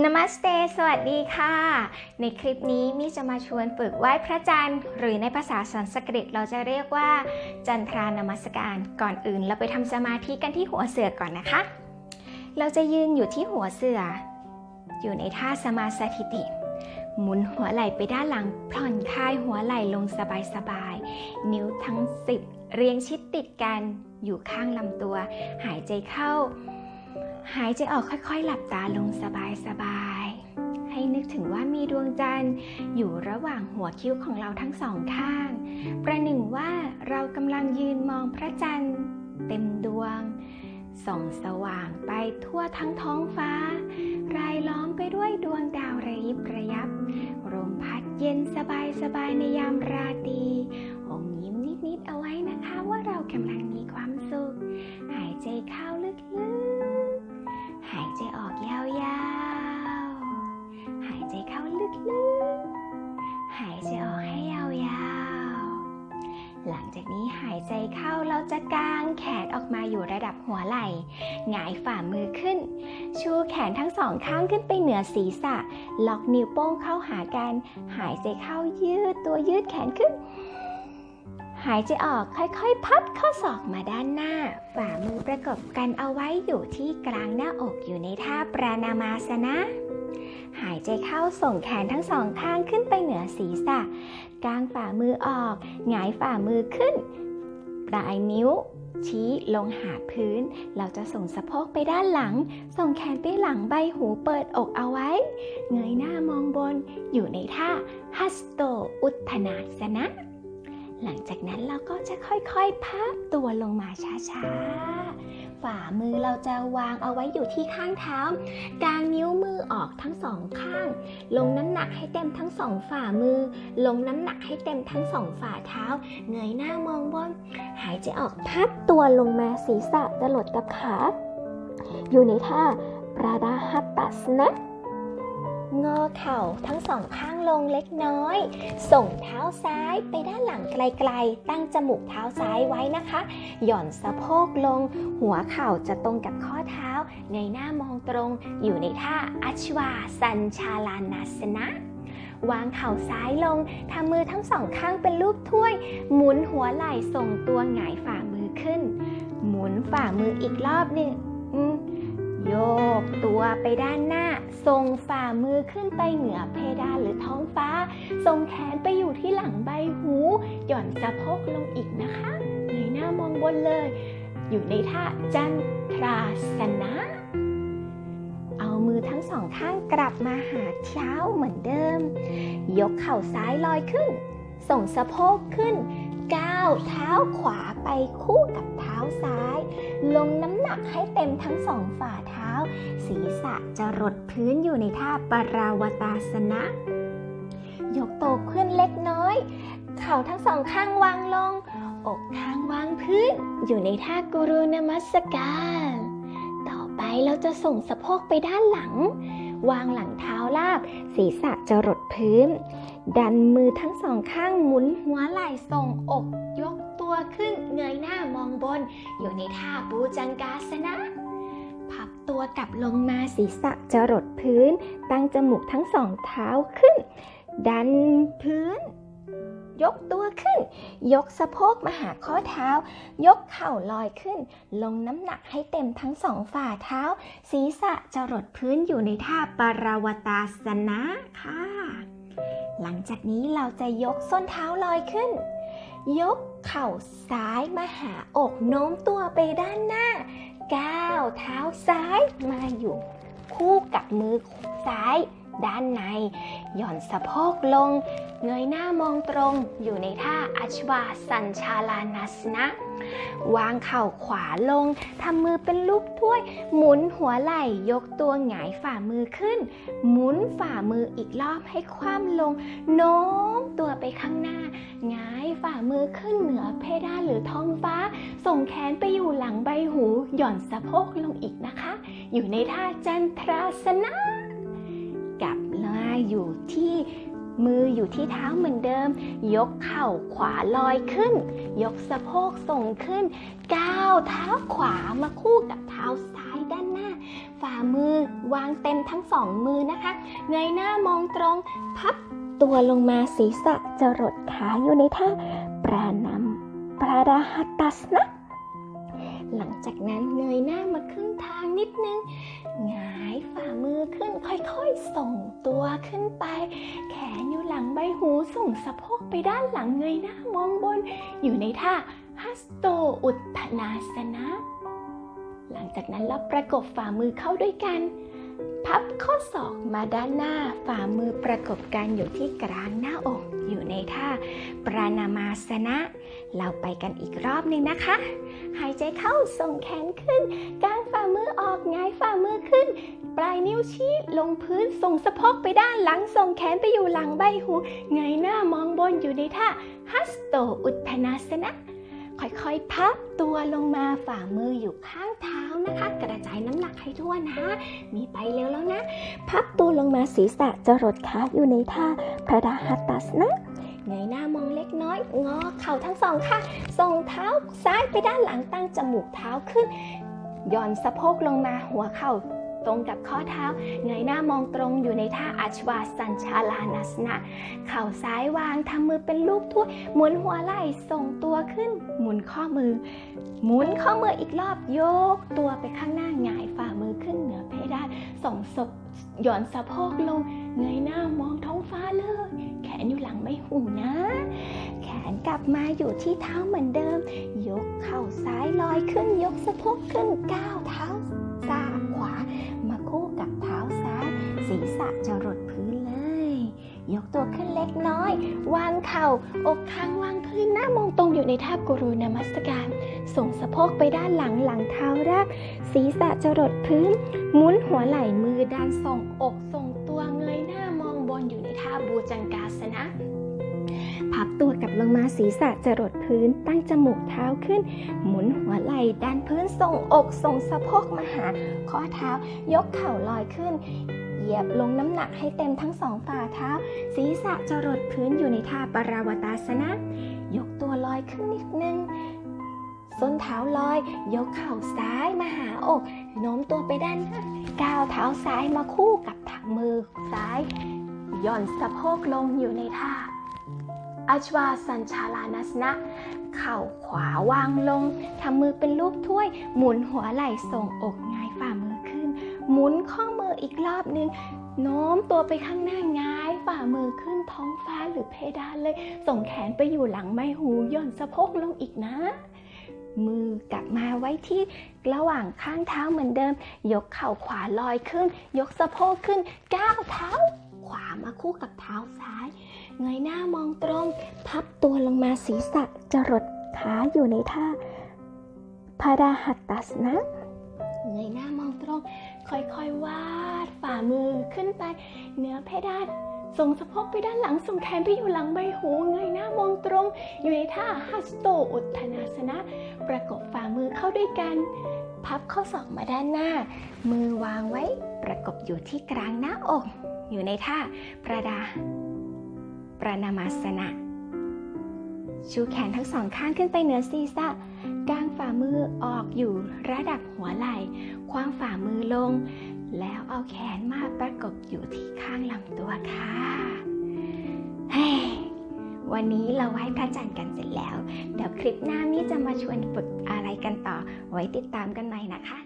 นมัสเต สวัสดีค่ะ ในคลิปนี้มิจะมาชวนฝึกไหว้พระจันทร์ หรือในภาษาสันสกฤตเราจะเรียกว่า จันทรานมัสการ ก่อนอื่นเราไปทำสมาธิกันที่หัวเสือก่อนนะคะ เราจะยืนอยู่ที่หัวเสือ อยู่ในท่าสมาสถิติ หมุนหัวไหล่ไปด้านหลัง ผ่อนคลายหัวไหล่ลงสบายๆ นิ้วทั้ง 10 เรียงชิดติดกัน อยู่ข้างลำตัว หายใจเข้า หายใจออกค่อยๆ หลับตาลงสบายๆ ให้นึกถึงว่ามีดวงจันทร์อยู่ระหว่างหัวคิ้วของเราทั้งสองข้าง ประหนึ่งว่าเรากำลังยืนมองพระจันทร์ เต็มดวง ส่องสว่างไปทั่วทั้งท้องฟ้า รายล้อมไปด้วยดวงดาวระยิบระยับลมพัดเย็นสบายๆในยามราตรีอมยิ้มนิดๆเอาไว้นะคะว่าเรากำลังมี หลังจากนี้หายใจเข้าเราจะกางแขนออกมาอยู่ระดับหัวไหล่หงายฝ่ามือขึ้น ชูแขนทั้งสองข้างขึ้นไปเหนือศีรษะ ล็อกนิ้วโป้งเข้าหากัน หายใจเข้ายืดตัวยืดแขนขึ้น หายใจออกค่อยๆ พับข้อศอกมาด้านหน้า ฝ่ามือประกบกันเอาไว้อยู่ที่กลางหน้าอกอยู่ในท่าปรานามาสนะหายใจเข้าส่งแขนทั้งสองข้างขึ้นไปเหนือศีรษะ กางฝ่ามือออก หงายฝ่ามือขึ้น ปลายนิ้ว ชี้ลงหาพื้น เราจะส่งสะโพกไปด้านหลัง ส่งแขนไปหลังใบหูเปิดอกเอาไว้ เงยหน้ามองบน อยู่ในท่าฮัสโตอุทนาสนะ หลังจากนั้นเราก็จะค่อยๆพับตัวลงมาช้าๆ ฝ่ามือเราจะวางเอาไว้อยู่ที่ข้างเท้ากางนิ้วมือออกทั้งสองข้าง ลงน้ำหนักให้เต็มทั้งสองฝ่ามือ ลงน้ำหนักให้เต็มทั้งสองฝ่าเท้า เงยหน้ามองบน หายใจออกพับตัวลงมาศีรษะจะหลดกับขา อยู่ในท่าปราดาฮัตตัสนะ งอเข่าทั้งสองข้างลงเล็กน้อย ส่งเท้าซ้ายไปด้านหลังไกลๆ ตั้งจมูกเท้าซ้ายไว้นะคะ หย่อนสะโพกลง หัวเข่าจะตรงกับข้อเท้าเงหน้ามองตรง อยู่ในท่าอัชวาสัญชาลานาสนะวางเข่าซ้ายลง ทำมือทั้งสองข้างเป็นรูปถ้วย หมุนหัวไหล่ส่งตัวหงายฝ่ามือขึ้น หมุนฝ่ามืออีกรอบหนึ่ง โยกตัวไปด้านหน้าส่งฝ่ามือขึ้นไปเหนือเพดานหรือท้องฟ้าส่งแขนไปอยู่ที่หลังใบหู หย่อนสะโพกลงอีกนะคะเงยหน้ามองบนเลย อยู่ในท่าจันทราสนะ เอามือทั้งสองข้างกลับมาหาเท้าเหมือนเดิม ยกเข่าซ้ายลอยขึ้น ส่งสะโพกขึ้น ก้าวเท้าขวาไปคู่กับเท้าซ้าย ลงน้ำหนักให้เต็มทั้งสองฝ่าเท้า ศีรษะจะรดพื้นอยู่ในท่าปราวตาสนะ ยกโตขึ้นเล็กน้อย เข่าทั้งสองข้างวางลง อกข้างวางพื้น อยู่ในท่ากุรุนามัสการ ต่อไปเราจะส่งสะโพกไปด้านหลัง วางหลังเท้าลาบ ศีรษะจะรดพื้น ดันมือทั้งสองข้างหมุนหัวไหล่ส่งอก ยกตัวขึ้นเงยหน้ามองบน อยู่ในท่าปูจังกาสนะพับตัวกลับลงมาศีรษะจะรดพื้น ตั้งจมูกทั้งสองเท้าขึ้น ดันพื้น ยกตัวขึ้น ยกสะโพกมาหาข้อเท้า ยกเข่าลอยขึ้น ลงน้ำหนักให้เต็มทั้งสองฝ่าเท้า ศีรษะจะรดพื้นอยู่ในท่าปราวตาสนะค่ะ หลังจากนี้เราจะยกส้นเท้าลอยขึ้น ยกเข่าซ้ายมาหาอกโน้มตัวไปด้านหน้า ก้าวเท้าซ้ายมาอยู่ คู่กับมือซ้าย ด้านใน หย่อนสะโพกลง เงยหน้ามองตรงอยู่ในท่าอัชวาสัญชาลานัสนะ วางเข่าขวาลงทำมือเป็นรูปถ้วย หมุนหัวไหล่ยกตัวหงายฝ่ามือขึ้น หมุนฝ่ามืออีกรอบให้คว่ำลง โน้มตัวไปข้างหน้าหงายฝ่ามือขึ้นเหนือเพดานหรือท้องฟ้า ส่งแขนไปอยู่หลังใบหู หย่อนสะโพกลงอีกนะคะ อยู่ในท่าจันทราสนะกลับมา อยู่ที่มืออยู่ที่เท้าเหมือนเดิม ยกเข่าขวาลอยขึ้น ยกสะโพกส่งขึ้น ก้าวเท้าขวามาคู่กับเท้าซ้ายด้านหน้า ฝ่ามือวางเต็มทั้งสองมือนะคะ เงยหน้ามองตรง พับตัวลงมาศีรษะจรดขาอยู่ในท่าปรานำปราดาหัตตัสนะ หลังจากนั้นเงยหน้ามาครึ่งทางนิดนึง หงายฝ่ามือขึ้นค่อยๆ ส่งตัวขึ้นไป แขนอยู่หลังใบหูส่งสะโพกไปด้านหลังเงยหน้ามองบน อยู่ในท่าฮัสโตอุตทนาสนะ หลังจากนั้นเราประกบฝ่ามือเข้าด้วยกัน พับข้อศอกมาด้านหน้าฝ่ามือประกบกันอยู่ที่กลางหน้าอกอยู่ในท่าปรานามาสนะ เราไปกันอีกรอบหนึ่งนะคะ หายใจเข้าส่งแขนขึ้นกางฝ่ามือออกงายฝ่ามือขึ้น ปลายนิ้วชี้ลงพื้นส่งสะโพกไปด้านหลังส่งแขนไปอยู่หลังใบหูเงยหน้ามองบนอยู่ในท่าฮัสโตอุทธนาสนะ ค่อยๆ พับตัวลงมาฝ่ามืออยู่ข้างเท้านะคะ กระจายน้ำหนักให้ทั่วนะ มีไปเร็วแล้วนะ พับตัวลงมาศีรษะจรดขาอยู่ในท่าพระดาหัตตัสนะ เงยหน้ามองเล็กน้อย งอเข่าทั้งสองค่ะ ส่งเท้าซ้ายไปด้านหลังตั้งจมูกเท้าขึ้น ย่อนสะโพกลงมาหัวเข่าตรงกับข้อเท้า เงยหน้ามองตรงอยู่ในท่าอาชวาสัญชาลานัสนะเข่าซ้ายวางทำมือเป็นรูปถ้วยหมุนหัวไหล่ส่งตัวขึ้น หมุนข้อมือ หมุนข้อมืออีกรอบโยกตัวไปข้างหน้าหงายฝ่ามือขึ้นเหนือเพดานส่งศพ หย่อนสะโพกลง เงยหน้ามองท้องฟ้าเลย แขนอยู่หลังไม่หูนะ แขนกลับมาอยู่ที่เท้าเหมือนเดิม ยกเข่าซ้ายลอยขึ้น ยกสะโพกขึ้นก้าวเท้าซ้ายขวา มาคู่กับเท้าซ้าย ศีรษะจะรดพื้นเลย ยกตัวขึ้นเล็กน้อย วางเข่า อกค้างวางพื้นหน้ามองตรงอยู่ในท่ากรุนามัสการ ส่งสะโพกไปด้านหลังหลังเท้าแรก ศีรษะจะรดพื้นหมุนหัวไหล่มือด้านส่งอกส่งตัวเงยหน้ามองบนอยู่ในท่าบูจังกาสนะพับตัวกลับลงมาศีรษะจะรดพื้นตั้งจมูกเท้าขึ้น หมุนหัวไหล่ด้านพื้นส่งอกส่งสะโพกมาหา ข้อเท้ายกเข่าลอยขึ้น เหยียบลงน้ำหนักให้เต็มทั้งสองฝ่าเท้า ศีรษะจะรดพื้นอยู่ในท่าปราวตาสนะ ยกตัวลอยขึ้นนิดนึง ส้นเท้าลอย ยกเข่าซ้ายมาหาอกโน้มตัวไปด้านหน้าก้าวเท้าซ้ายมาคู่กับถังมือซ้ายหย่อนสะโพกลงอยู่ในท่าอัชวาสัญชาลานัสนะ เข่าขวาวางลงทำมือเป็นรูปถ้วย หมุนหัวไหล่ส่งอกงายฝ่ามือขึ้น หมุนข้อมืออีกรอบหนึ่งโน้มตัวไปข้างหน้าหงายฝ่ามือขึ้นท้องฟ้าหรือเพดานเลย ส่งแขนไปอยู่หลังไม้หูย่อนสะโพกลงอีกนะ มือกลับมาไว้ที่ระหว่างข้างเท้าเหมือนเดิม ยกเข่าขวาลอยขึ้น ยกสะโพกขึ้นก้าวเท้า ขวามาคู่กับเท้าซ้าย เงยหน้ามองตรง พับตัวลงมาศีรษะจรดขาอยู่ในท่าพาราหัตตัสนะ เงยหน้ามองตรง ค่อยๆวาดฝ่ามือขึ้นไปเหนือเพดานส่งสะโพกไปด้านหลัง ส่งแขนไปอยู่หลังใบหู เงยหน้ามองตรง อยู่ในท่าฮัสโตอุทนาสนะ ประกบฝ่ามือเข้าด้วยกัน พับข้อศอกมาด้านหน้า มือวางไว้ ประกบอยู่ที่กลางหน้าอก อยู่ในท่าประดา ประนามาสนะชูแขนทั้งสองข้างขึ้นไปเหนือศีรษะกางฝ่ามือออกอยู่ระดับหัวไหล่คว้างฝ่ามือลง แล้วเอาแขนมาประกบอยู่ที่ข้างลำตัวค่ะ เฮ้ วันนี้เราไหว้พระจันทร์กันเสร็จแล้ว เดี๋ยวคลิปหน้ามี่จะมาชวนฝึกอะไรกันต่อ ไว้ติดตามกันใหม่นะคะ